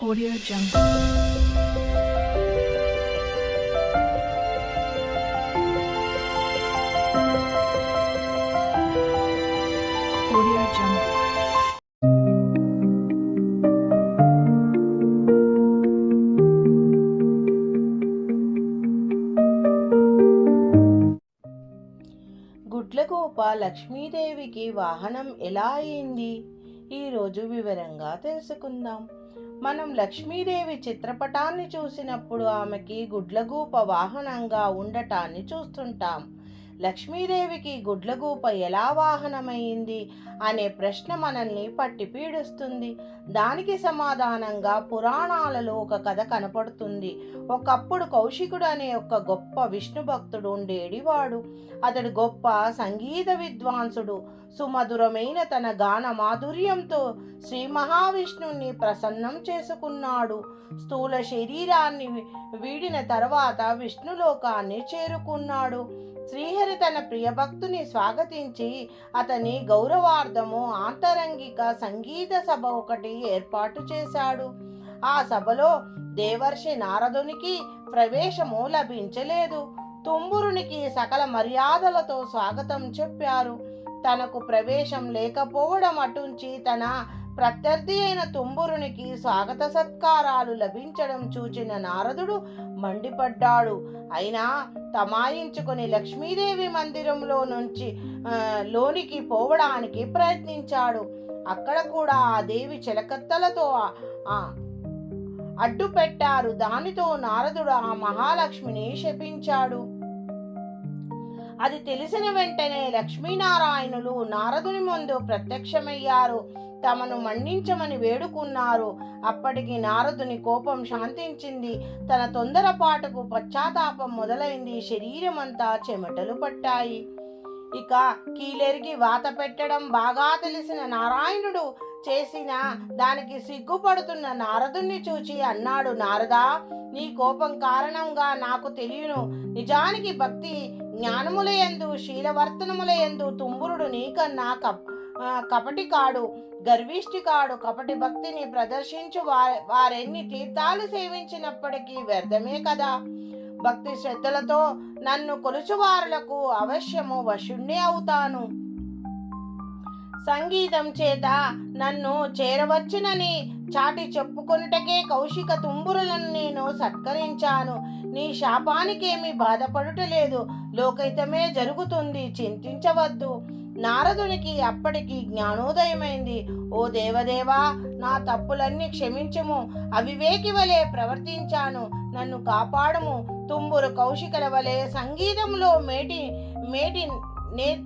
Audio Jungle. Audio Jungle. గుడ్లగోప లక్ష్మీదేవికి వాహనం ఎలా అయింది ఈరోజు వివరంగా తెలుసుకుందాం మనం లక్ష్మీదేవి చిత్రపటాన్ని చూసినప్పుడు ఆమెకి గుడ్లగూప వాహనంగా ఉండటాన్ని చూస్తుంటాం. లక్ష్మీదేవికి గుడ్లగూప ఎలా వాహనమైంది అనే ప్రశ్న మనల్ని పట్టి పీడిస్తుంది. దానికి సమాధానంగా పురాణాలలో ఒక కథ కనపడుతుంది. ఒకప్పుడు కౌశికుడు అనే ఒక గొప్ప విష్ణు భక్తుడు ఉండేడివాడు. అతడు గొప్ప సంగీత విద్వాంసుడు. సుమధురమైన తన గాన మాధుర్యంతో శ్రీ మహావిష్ణువుని ప్రసన్నం చేసుకున్నాడు. స్థూల శరీరాన్ని వీడిన తర్వాత విష్ణులోకాన్ని చేరుకున్నాడు. శ్రీహరి తన ప్రియభక్తుని స్వాగతించి అతని గౌరవార్థము ఆంతరంగిక సంగీత సభ ఒకటి ఏర్పాటు చేశాడు. ఆ సభలో దేవర్షి నారదునికి ప్రవేశము లభించలేదు. తుంబురునికి సకల మర్యాదలతో స్వాగతం చెప్పారు. తనకు ప్రవేశం లేకపోవడం అటుంచి తన ప్రత్యర్థి అయిన తుంబురునికి స్వాగత సత్కారాలు లభించడం చూచిన నారదుడు మండిపడ్డాడు. అయినా తమాయించుకొని లక్ష్మీదేవి మందిరంలో నుంచి లోనికి పోవడానికి ప్రయత్నించాడు. అక్కడ కూడా ఆ దేవి చిలకత్తలతో అడ్డు పెట్టారు. దానితో నారదుడు ఆ మహాలక్ష్మిని శపించాడు. అది తెలిసిన వెంటనే లక్ష్మీనారాయణులు నారదుని ముందు ప్రత్యక్షమయ్యారు. తమను మన్నించమని వేడుకున్నారు. అప్పటికి నారదుని కోపం శాంతించింది. తన తొందరపాటుకు పశ్చాత్తాపం మొదలైంది. శరీరం అంతా చెమటలు పట్టాయి. ఇక కీలెరిగి వాత పెట్టడం బాగా తెలిసిన నారాయణుడు చేసిన దానికి సిగ్గుపడుతున్న నారదుణ్ణి చూచి అన్నాడు నారదా నీ కోపం కారణంగా నాకు తెలియను. నిజానికి భక్తి జ్ఞానములయందు శీలవర్తనములయందు తుంబురుడు నీకన్నా కప్ప కపటి కాడు గర్విష్టి కాడు కపటి భక్తిని ప్రదర్శించు వారెన్ని తీర్థాలు సేవించినప్పటికీ వ్యర్థమే కదా. భక్తి శ్రద్ధలతో నన్ను కొలుచువారులకు అవశ్యము వశుణ్ణి అవుతాను. సంగీతం చేత నన్ను చేరవచ్చునని చాటి చెప్పుకొనుటకే కౌశిక తుంబురులను నేను సత్కరించాను. నీ శాపానికేమి బాధపడుటలేదు. లోకైతమే జరుగుతుంది. చింతించవద్దు. నారదునికి అప్పటికి జ్ఞానోదయమైంది. ఓ దేవదేవా నా తప్పులన్నీ క్షమించుము. అవివేకి వలె ప్రవర్తించాను. నన్ను కాపాడము. తుంబురు కౌశికల వలె సంగీతంలో మేటి మేటి నే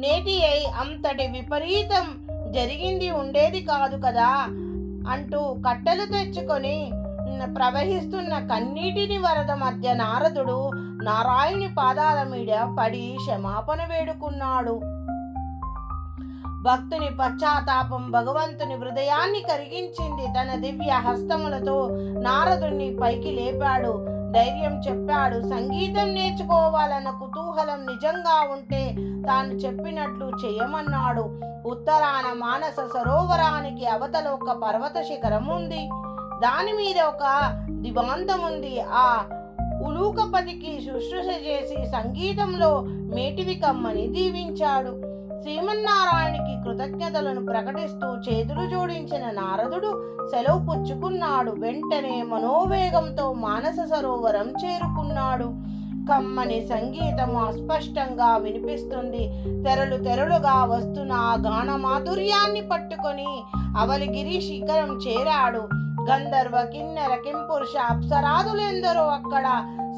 నేటి అయి అంతటి విపరీతం జరిగింది ఉండేది కాదు కదా. అంటూ కట్టెలు తెచ్చుకొని ప్రవహిస్తున్న కన్నీటిని వరద మధ్య నారదుడు నారాయణి పాదాల మీద పడి క్షమాపణ వేడుకున్నాడు. భక్తుని పశ్చాత్తాపం భగవంతుని హృదయాన్ని కరిగించింది. తన దివ్య హస్తములతో నారదుణ్ణి పైకి లేపాడు. ధైర్యం చెప్పాడు. సంగీతం నేర్చుకోవాలన్న కుతూహలం నిజంగా ఉంటే తాను చెప్పినట్లు చేయమన్నాడు. ఉత్తరాన మానస సరోవరానికి అవతల ఒక పర్వత శిఖరం ఉంది. దాని మీద ఒక దివాంతం ఉంది. ఆ ఉలూకపతికి శుశ్రూష చేసి సంగీతంలో మేటివి కమ్మని దీవించాడు. శ్రీమన్నారాయణకి కృతజ్ఞతలను ప్రకటిస్తూ చేతులు జోడించిన నారదుడు సెలవు పుచ్చుకున్నాడు. వెంటనే మనోవేగంతో మానస సరోవరం చేరుకున్నాడు. కమ్మని సంగీతం అస్పష్టంగా వినిపిస్తుంది. తెరలు తెరలుగా వస్తున్న ఆ గాన మాధుర్యాన్ని పట్టుకొని అవలిగిరి శిఖరం చేరాడు. గంధర్వ కిన్నెర కింపురుష అప్సరాదులెందరో అక్కడ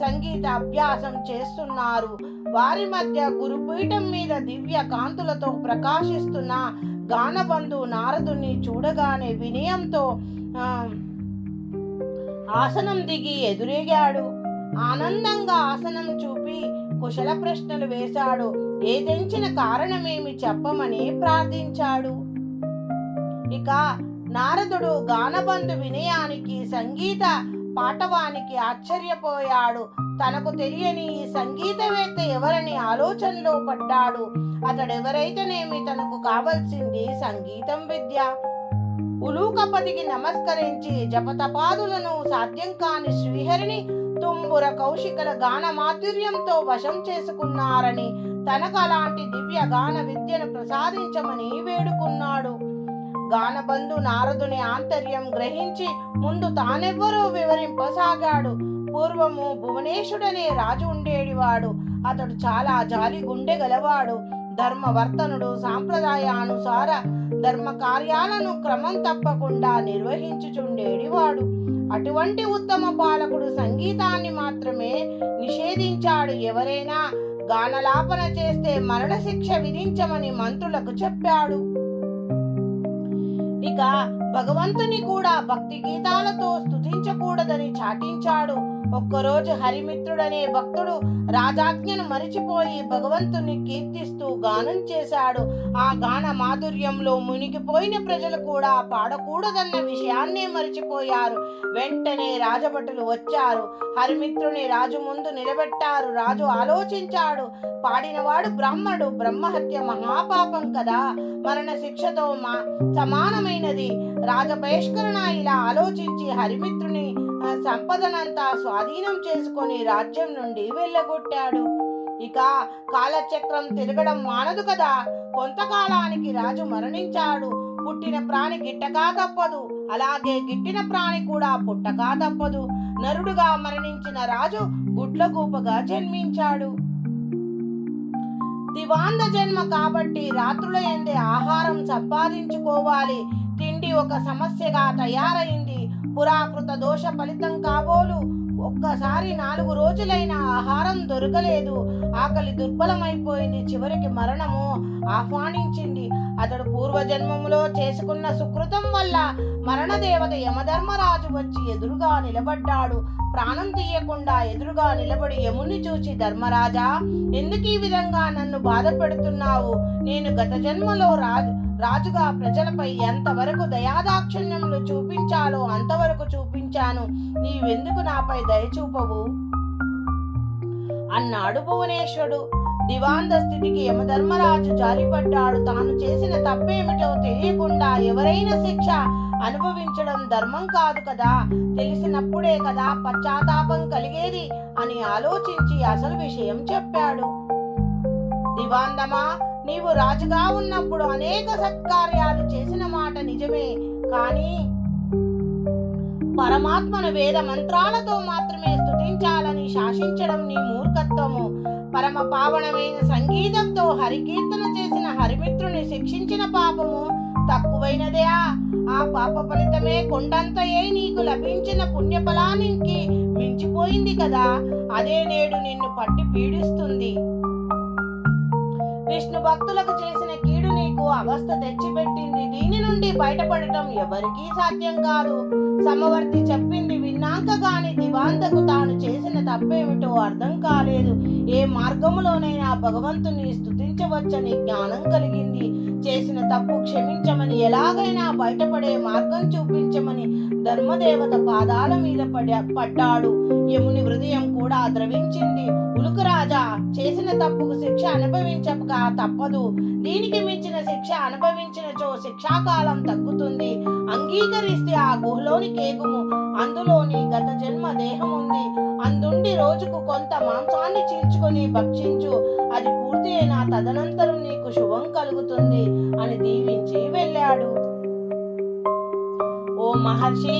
సంగీత అభ్యాసం చేస్తున్నారు. వారి మధ్య గురుపీఠం మీద దివ్య కాంతులతో ప్రకాశిస్తున్న గానబంధు నారదుని చూడగానే వినయంతో ఆసనం దిగి ఎదురేగాడు. ఆనందంగా ఆసనం చూపి కుశల ప్రశ్నలు వేశాడు. ఏదెంచిన కారణమేమి చెప్పమని ప్రార్థించాడు. ఇక నారదుడు గానబంధు వినయానికి సంగీత పాటవానికి ఆశ్చర్యపోయాడు. తనకు తెలియని ఈ సంగీతవేత్త ఎవరని ఆలోచనలో పడ్డాడు. అతడెవరైతేనేమి తనకు కావలసింది? సంగీతం విద్య. ఉలూకపతికి నమస్కరించి జపతపాదులను సాధ్యం కాని శ్రీహరిని తుమ్ముర కౌశికల గాన మాధుర్యంతో వశం చేసుకున్నారని తనకు అలాంటి దివ్య గాన విద్యను ప్రసాదించమని వేడుకున్నాడు. గానబంధు నారదుని ఆంతర్యం గ్రహించి ముందు తానెవ్వరూ వివరింపసాగాడు. పూర్వము భువనేశుడనే రాజు ఉండేడివాడు. అతడు చాలా జాలి గుండె గలవాడు. ధర్మవర్తనుడు సాంప్రదాయానుసార ధర్మ కార్యాలను క్రమం తప్పకుండా నిర్వహించుచుండేడివాడు. అటువంటి ఉత్తమ పాలకుడు సంగీతాన్ని మాత్రమే నిషేధించాడు ఎవరైనా. గానలాపన చేస్తే మరణశిక్ష విధించమని మంత్రులకు చెప్పాడు. ఇక భగవంతుని కూడా భక్తి గీతాలతో స్తుతించకూడదని చాటించాడు. ఒక్కరోజు హరిమిత్రుడనే భక్తుడు రాజాజ్ఞను మరిచిపోయి భగవంతుని కీర్తిస్తూ గానం చేశాడు. ఆ గాన మాధుర్యంలో మునిగిపోయిన ప్రజలు కూడా పాడకూడదన్న విషయాన్నే మరిచిపోయారు. వెంటనే రాజభటులు వచ్చారు. హరిమిత్రుని రాజు ముందు నిలబెట్టారు. రాజు ఆలోచించాడు. పాడినవాడు బ్రాహ్మడు. బ్రహ్మహత్య మహాపాపం కదా. మరణ శిక్షతో మా సమానమైనది. రాజ బహిష్కరణ ఇలా ఆలోచించి హరిమిత్రుని ఆ, సంపదనంతా స్వాధీనం చేసుకొని రాజ్యం నుండి వెళ్ళగొట్టాడు. ఇక కాలచక్రం తిరగడం మానదు కదా. కొంతకాలానికి రాజు మరణించాడు. పుట్టిన ప్రాణి గిట్టకా తప్పదు. అలాగే గిట్టిన ప్రాణి కూడా పుట్టకా తప్పదు. నరుడుగా మరణించిన రాజు గుడ్లగూపగా జన్మించాడు. దివాంద జన్మ కాబట్టి రాత్రుల ఎందే ఆహారం సంపాదించుకోవాలి. తిండి ఒక సమస్యగా తయారైంది. పురాకృత దోష ఫలితం కాబోలు. ఒక్కసారి నాలుగు రోజులైన ఆహారం దొరకలేదు. ఆకలి దుర్బలమైపోయింది. చివరికి మరణము ఆహ్వానించింది. అతడు పూర్వజన్మములో చేసుకున్న సుకృతం వల్ల మరణదేవత యమధర్మరాజు వచ్చి ఎదురుగా నిలబడ్డాడు. ప్రాణం తీయకుండా ఎదురుగా నిలబడి యముని చూచి ధర్మరాజా ఎందుకు ఈ విధంగా నన్ను బాధ పెడుతున్నావు నేను గత జన్మలో రాజు రాజుగా ప్రజలపై ఎంతవరకు దయాదాక్షిణ్యములు చూపించాలో అంతవరకు చూపించాను. నీవెందుకు నాపై దయ చూపవు? అన్నాడు భువనేశ్వరుడు. దివాంద స్థితికి యమధర్మరాజు జాలిపడ్డాడు. తాను చేసిన తప్పేమిటో తెలియకుండా ఎవరైనా శిక్ష అనుభవించడం ధర్మం కాదు కదా. తెలిసినప్పుడే కదా పశ్చాత్తాపం కలిగేది అని ఆలోచించి అసలు విషయం చెప్పాడు. దివాందమా నీవు రాజుగా ఉన్నప్పుడు అనేక సత్కార్యాలు చేసిన మాట నిజమే కానీ పరమాత్మను వేద మంత్రాలతో మాత్రమే స్తుతించాలని శాసించడం నీ మూర్ఖత్వము. పరమ పావనమైన సంగీతంతో హరికీర్తన చేసిన హరిమిత్రుని శిక్షించిన పాపము తక్కువైనదే. ఆ పాప ఫలితమే కొండంతయే నీకు లభించిన పుణ్యఫలానికి మించిపోయింది కదా. అదే నేడు నిన్ను పట్టి పీడిస్తుంది. విష్ణు భక్తులకు చేసిన కీడు నీకు అవస్థ తెచ్చిపెట్టింది. దీని నుండి బయటపడటం ఎవరికీ సాధ్యం కాదు. సమవర్తి చెప్పింది విన్నాక గాని దివాంతకు తాను చేసిన తప్పేమిటో అర్థం కాలేదు. ఏ మార్గములోనైనా భగవంతుని స్తుతించవచ్చని జ్ఞానం కలిగింది. చేసిన తప్పు క్షమించమని ఎలాగైనా బయటపడే మార్గం చూపించమని ధర్మదేవత పాదాల మీద పడ పడ్డాడు యముని హృదయం కూడా ద్రవించింది. ఉలుకరాజా చేసిన తప్పుకు శిక్ష అనుభవించక తప్పదు. దీనికి మించిన శిక్ష అనుభవించినచో శిక్షాకాలం తగ్గుతుంది. అంగీకరిస్తే ఆ గుహలోని కేగుము అందులోని గత జన్మ దేహం ఉంది అందుండి రోజుకు కొంత మాంసాన్ని చీల్చుకొని భక్షించు. అది పూర్తి అయిన తదనంతరం నీకు శుభం కలుగుతుంది అని దీవించి వెళ్ళాడు. ఓ మహర్షి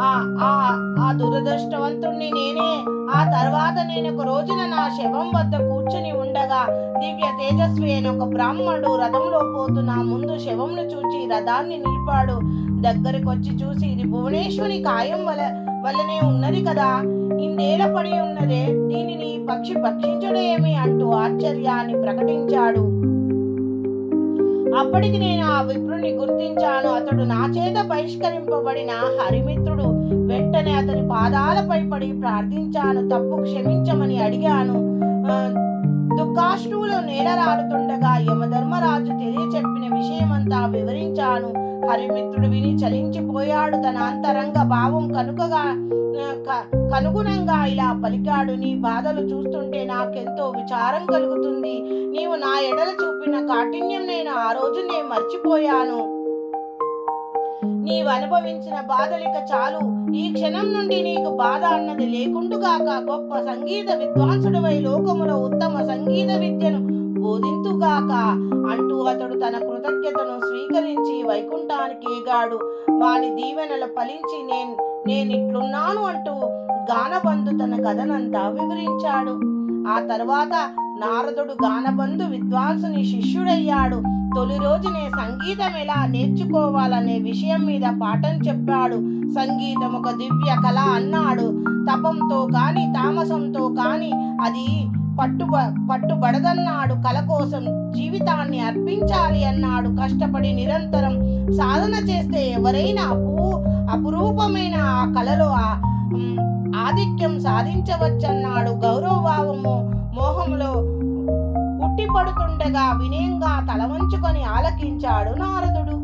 ఆ ఆ ఆ దురదృష్టవంతుణ్ణి నేనే. ఆ తర్వాత నేను ఒక రోజున నా శవం వద్ద కూర్చుని ఉండగా దివ్య తేజస్వి అయిన ఒక బ్రాహ్మణుడు రథంలో పోతూ నా ముందు శవంను చూచి రథాన్ని నిలిపాడు. దగ్గరికి వచ్చి చూసి ఇది భువనేశ్వరి కాయం వల వల్లనే ఉన్నది కదా. ఇందేల పడి ఉన్నదే? దీనిని పక్షి భక్షించడేమి అంటూ ఆశ్చర్యాన్ని ప్రకటించాడు. అప్పటికి నేను ఆ విప్రుని గుర్తించాను. అతడు నా చేత బహిష్కరింపబడిన హరిమిత్రుడు. వెంటనే అతని పాదాలపై పడి ప్రార్థించాను. తప్పు క్షమించమని అడిగాను. ఆ, నేలరాడుతుండగా యమధర్మరాజు తెలియచెప్పిన విషయమంతా వివరించాను. హరిమిత్రుడు విని చలించిపోయాడు. తన అంతరంగ భావం కనుకగా కనుగుణంగా ఇలా పలికాడు. నీ బాధలు చూస్తుంటే నాకెంతో విచారం కలుగుతుంది. నీవు నా ఎడల చూపిన కాఠిన్యం నేను ఆ రోజు నేను మర్చిపోయాను. నీవు అనుభవించిన బాధలిక చాలు. ఈ క్షణం నుండి నీకు బాధ అన్నది లేకుండుగాక గొప్ప సంగీత విద్వాంసుడవై లోకములో ఉత్తమ సంగీత విద్యను బోధింతుగాక. అంటూ అతడు తన కృతజ్ఞతను స్వీకరించి వైకుంఠానికి ఎగాడు. వాని దీవెనలు ఫలించి నేను నేనిట్లున్నాను అంటూ గానబంధు తన కథనంతా వివరించాడు. ఆ తర్వాత నారదుడు గానబంధు విద్వాంసుని శిష్యుడయ్యాడు. తొలి రోజునే సంగీతం ఎలా నేర్చుకోవాలనే విషయం మీద పాఠం చెప్పాడు. సంగీతం ఒక దివ్య కళ అన్నాడు. తపంతో కాని తామసంతో కానీ అది పట్టుబ పట్టుబడదన్నాడు కల కోసం జీవితాన్ని అర్పించాలి అన్నాడు. కష్టపడి నిరంతరం సాధన చేస్తే ఎవరైనా అపూ అపురూపమైన ఆ కళలో ఆధిక్యం సాధించవచ్చన్నాడు. గౌరవభావము మోహంలో ఉట్టిపడుతుండగా వినయంగా తల వంచుకొని ఆలకించాడు నారదుడు.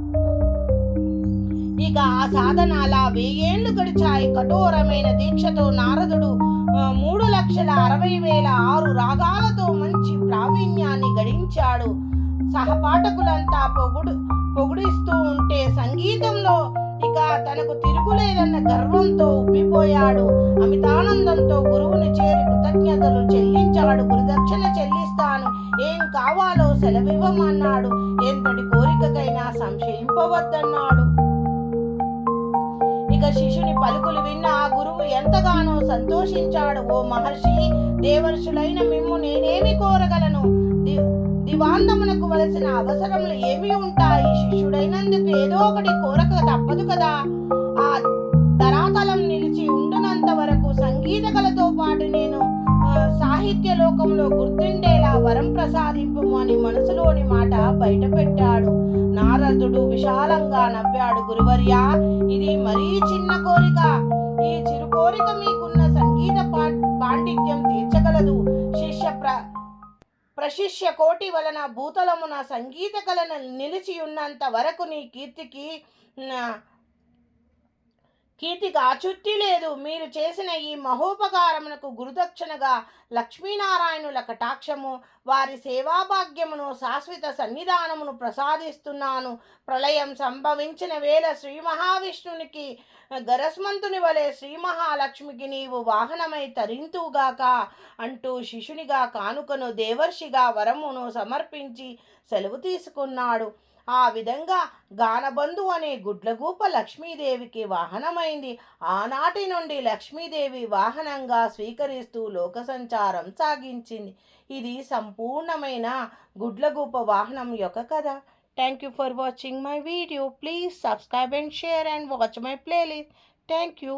ఇక ఆ సాధన అలా వెయ్యేళ్ళు గడిచాయి. కఠోరమైన దీక్షతో నారదుడు మూడు లక్షల అరవై వేల ఆరు రాగాలతో మంచి ప్రావీణ్యాన్ని గడించాడు. సహపాఠకులంతా పొగుడు పొగుడిస్తూ ఉంటే సంగీతంలో ఇక తనకు తిరుగులేదన్న గర్వంతో ఉబ్బిపోయాడు అమితానందంతో గురువుని చేరి కృతజ్ఞతలు చెల్లించాడు. గురుదక్షిణ చెల్లిస్తాను. ఏం కావాలో సెలవివ్వమన్నాడు. ఎంతటి కోరికకైనా సంశయింపవద్దన్నాడు. ఇక శిష్యుని పలుకులు విన్న ఆ గురువు ఎంతగానో సంతోషించాడు. ఓ మహర్షి దేవర్షులైన మిమ్ము నేనేమి కోరగలను? దివాంతమునకు వలసిన అవసరములు ఏమి ఉంటాయి? శిష్యుడైనందుకు ఏదో ఒకటి కోరక తప్పదు కదా. ఆ ధరాతలం నిలిచి ఉండునంత వరకు సంగీత కళతో పాటు నేను సాహిత్య లోకంలో గుర్తుండేలా వరం ప్రసాదింపు అని మనసులోని మాట బయటపెట్టాడు. నారదుడు విశాలంగా నవ్వాడు గురువర్యా ఇది మరీ చిన్న కోరిక. ఈ చిరు కోరిక మీకున్న సంగీత పా- పాండిత్యం తీర్చగలదు. శిష్య ప్ర ప్రశిష్య కోటి వలన భూతలమున సంగీత కళను నిలిచి ఉన్నంత వరకు నీ కీర్తికి నా కీర్తికి ఆచుత్తి లేదు. మీరు చేసిన ఈ మహోపకారమునకు గురుదక్షిణగా లక్ష్మీనారాయణుల కటాక్షము వారి సేవాభాగ్యమును శాశ్వత సన్నిధానమును ప్రసాదిస్తున్నాను. ప్రళయం సంభవించిన వేళ శ్రీ మహావిష్ణునికి గరస్మంతుని వలె శ్రీ మహాలక్ష్మికి నీవు వాహనమై తరింతుగాక అంటూ శిష్యునిగా కానుకను దేవర్షిగా వరమును సమర్పించి సెలవు తీసుకున్నాడు. ఆ విధంగా గానబంధు అనే గుడ్లగూప లక్ష్మీదేవికి వాహనమైంది. ఆనాటి నుండి లక్ష్మీదేవి వాహనంగా స్వీకరిస్తూ లోక సంచారం సాగించింది. ఇది సంపూర్ణమైన గుడ్లగూప వాహనం యొక్క కథ. Thank you for watching my video please subscribe and share and watch my playlist thank you